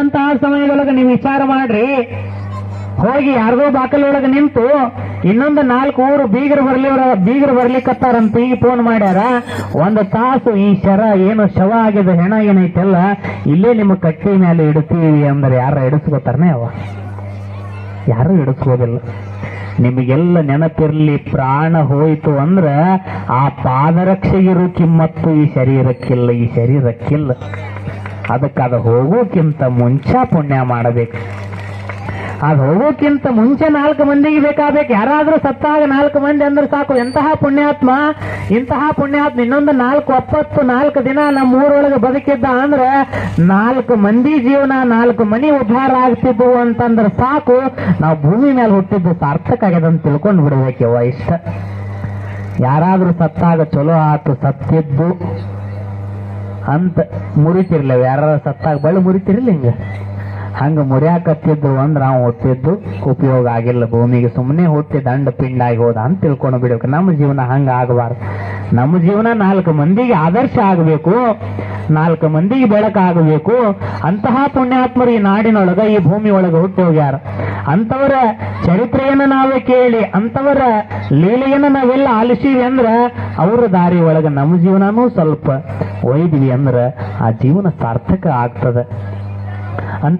ಇರುವಂತಹ ಸಮಯದೊಳಗೆ ನೀವು ವಿಚಾರ ಮಾಡ್ರಿ. ಹೋಗಿ ಯಾರಿಗೋ ಬಾಕಲೊಳಗೆ ನಿಂತು ಇನ್ನೊಂದು ನಾಲ್ಕು ಊರು ಬೀಗರು ಬರ್ಲಿ ಬೀಗರು ಬರ್ಲಿಕ್ಕತ್ತಾರಂತ ಈಗ ಫೋನ್ ಮಾಡ್ಯಾರ. ಒಂದು ತಾಸು ಈ ಶರ ಏನು ಶವ ಆಗಿದ ಹೆಣ ಏನೈತೆಲ್ಲ, ಇಲ್ಲೇ ನಿಮ್ಮ ಕಟ್ಟಿ ಮೇಲೆ ಇಡ್ತೀವಿ ಅಂದ್ರೆ ಯಾರ ಇಡಿಸ್ಕೋತಾರನೇ ಅವ? ಯಾರು ಇಡಿಸ್ಕೋದಿಲ್ಲ ನಿಮಗೆಲ್ಲ ನೆನಪಿರ್ಲಿ, ಪ್ರಾಣ ಹೋಯಿತು ಅಂದ್ರ ಆ ಪಾದರಕ್ಷೆಗಿರೋ ಕಿಮ್ಮತ್ತು ಈ ಶರೀರಕ್ಕಿಲ್ಲ ಈ ಶರೀರಕ್ಕಿಲ್ಲ. ಅದಕ್ಕೆ ಅದು ಹೋಗೋಕ್ಕಿಂತ ಮುಂಚೆ ಪುಣ್ಯ ಮಾಡಬೇಕು. ಅದು ಹೋಗೋಕ್ಕಿಂತ ಮುಂಚೆ ನಾಲ್ಕು ಮಂದಿಗೆ ಬೇಕಾಗಬೇಕು. ಯಾರಾದರೂ ಸತ್ತಾಗ ನಾಲ್ಕು ಮಂದಿ ಅಂದ್ರೆ ಸಾಕು. ಎಂತಹ ಪುಣ್ಯಾತ್ಮ, ಇಂತಹ ಪುಣ್ಯಾತ್ಮ ಇನ್ನೊಂದು ನಾಲ್ಕು ಒಪ್ಪತ್ತು ನಾಲ್ಕು ದಿನ ನಮ್ಮ ಊರೊಳಗೆ ಬದುಕಿದ್ದ ಅಂದ್ರೆ ನಾಲ್ಕು ಮಂದಿ ಜೀವನ, ನಾಲ್ಕು ಮನಿ ಉದ್ಧಾರ ಆಗ್ತಿದ್ವು ಅಂತಂದ್ರೆ ಸಾಕು. ನಾವು ಭೂಮಿ ಮೇಲೆ ಹುಟ್ಟಿದ್ದು ಸಾರ್ಥಕ ಆಗ್ಯದ ಅಂತ ತಿಳ್ಕೊಂಡು ಬಿಡಬೇಕು ಇಷ್ಟ. ಯಾರಾದರೂ ಸತ್ತಾಗ ಚಲೋ ಆತು, ಸತ್ತಿದ್ದು. ಅಂತ ಮುರಿತಿರ್ಲಿಲ್ಲ. ಯಾರ ಸತ್ತಾಗ ಬಳ್ಳಿ ಮುರಿತಿರ್ಲಿಲ್ಲ ಹಿಂಗ. ಹಂಗ ಮುರಿಯಾಕತ್ತಿದ್ದು ಅಂದ್ರೆ ನಾವು ಹೊತ್ತಿದ್ದು ಉಪಯೋಗ ಆಗಿಲ್ಲ ಭೂಮಿಗೆ. ಸುಮ್ಮನೆ ಹುಟ್ಟಿ ದಂಡ ಪಿಂಡಾಗಿ ಹೋದ ಅಂತ ತಿಳ್ಕೊಂಡು ಬಿಡಬೇಕು. ನಮ್ಮ ಜೀವನ ಹಂಗ ಆಗಬಾರ್ದು. ನಮ್ಮ ಜೀವನ ನಾಲ್ಕು ಮಂದಿಗೆ ಆದರ್ಶ ಆಗಬೇಕು. ನಾಲ್ಕು ಮಂದಿಗೆ ಬೆಳಕಾಗಬೇಕು ಅಂತಹ ಪುಣ್ಯಾತ್ಮರು ಈ ನಾಡಿನೊಳಗ, ಈ ಭೂಮಿ ಒಳಗೆ ಹುಟ್ಟಿ ಹೋಗ್ಯಾರ ಅಂತವರ ಚರಿತ್ರೆಯನ್ನು ನಾವೇ ಕೇಳಿ, ಅಂತವರ ಲೀಲೆಯನ್ನು ನಾವೆಲ್ಲ ಆಲಿಸೀವಿ ಅಂದ್ರ, ಅವ್ರ ದಾರಿ ಒಳಗೆ ನಮ್ಮ ಜೀವನನೂ ಸ್ವಲ್ಪ ಒಯ್ದ್ವಿ ಅಂದ್ರೆ ಆ ಜೀವನ ಸಾರ್ಥಕ ಆಗ್ತದೆ. ಅಂತ